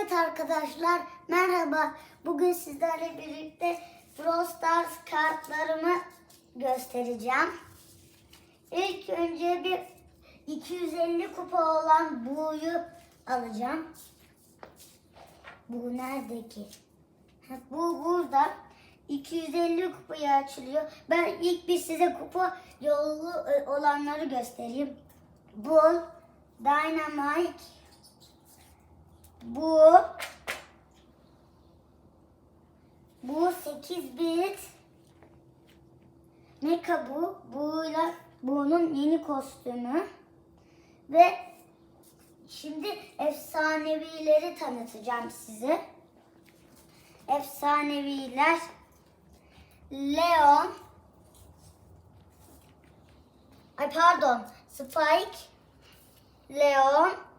Evet arkadaşlar merhaba. Bugün sizlerle birlikte Brawl Stars kartlarımı göstereceğim. İlk önce bir 250 kupa olan buğuyu alacağım. Bu nerede ki? Bu burada. 250 kupaya açılıyor. Ben ilk bir size kupa yolu e, olanları göstereyim. Bull, Dynamite, bu bu 8 bit Mecha bu. Bu'yla bunun yeni kostümü. Ve şimdi efsanevileri tanıtacağım size. Efsaneviler Leon Ay pardon Spike Leon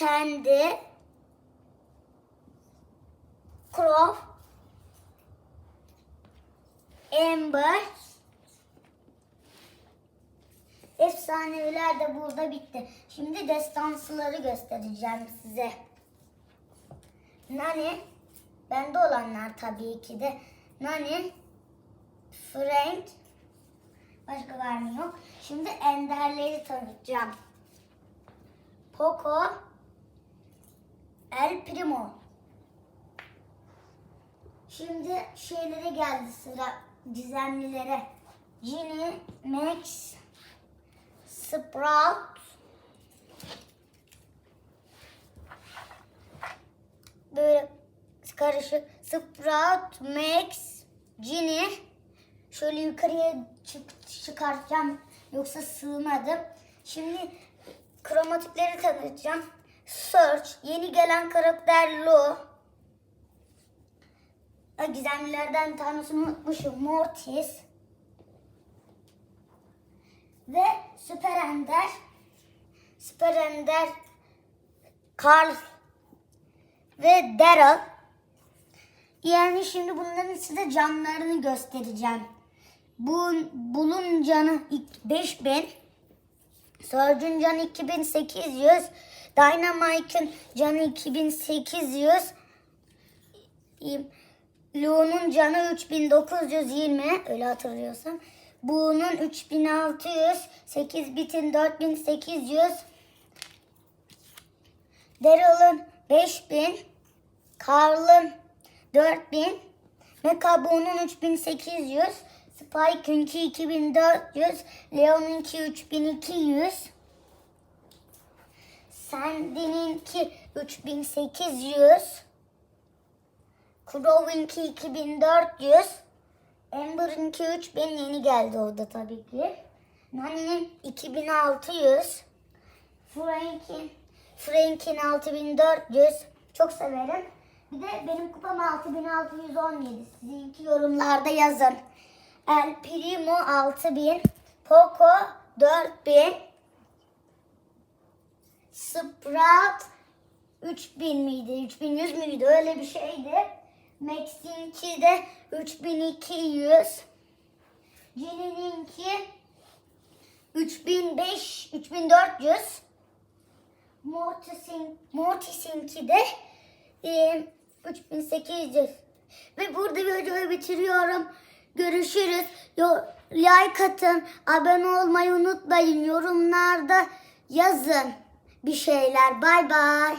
Sandy, Crow, Amber. Efsaneviler de burada bitti. Şimdi destansıları göstereceğim size. Nani, bende olanlar tabii ki de. Nani, Frank, başka var mı yok. Şimdi enderleri tanıtacağım. Poco, Primo. Şimdi şeylere geldi sıra gizemlilere. Ginny, Max, Sprout, böyle karışık Sprout, Max, Ginny. Şöyle yukarıya çık çıkartacağım yoksa sığmadım. Şimdi kromatikleri tanıtacağım. Search, yeni gelen karakter Lo. Ha, Gizemlilerden tanesini unutmuşum. Mortis. Ve Süper Ender. Süper Ender Carl ve Daryl. Yani şimdi bunların size canlarını göstereceğim. Bu, bunun canı 5000. Surge'un canı 2800. Dynamite'ın canı 2800. Lu'nun canı 3920. Öyle hatırlıyorsam. Bu'nun 3600. 8 bitin 4800. Daryl'ın 5000. Carl'ın 4000. Mekabu'nun 3800. Spike'ınki 2400. Leon'unki 3200. Sandy'ninki 3800. Crow'inki 2400. Amber'ınki 3000 yeni geldi orada tabii ki. Nani'nin 2600. Frank'in Frank'in 6400. Çok severim. Bir de benim kupam 6617. Sizinki yorumlarda yazın. El Primo 6000. Poco 4000. Sprout 3000 miydi? 3100 müydü? Öyle bir şeydi. Max'inki de 3200. Jenny'ninki 3005, 3400. Mortis'in, Mortis'inki de e, 3800. Ve burada videoyu bitiriyorum. Görüşürüz. Like atın. Abone olmayı unutmayın. Yorumlarda yazın bir şeyler. Bay bay.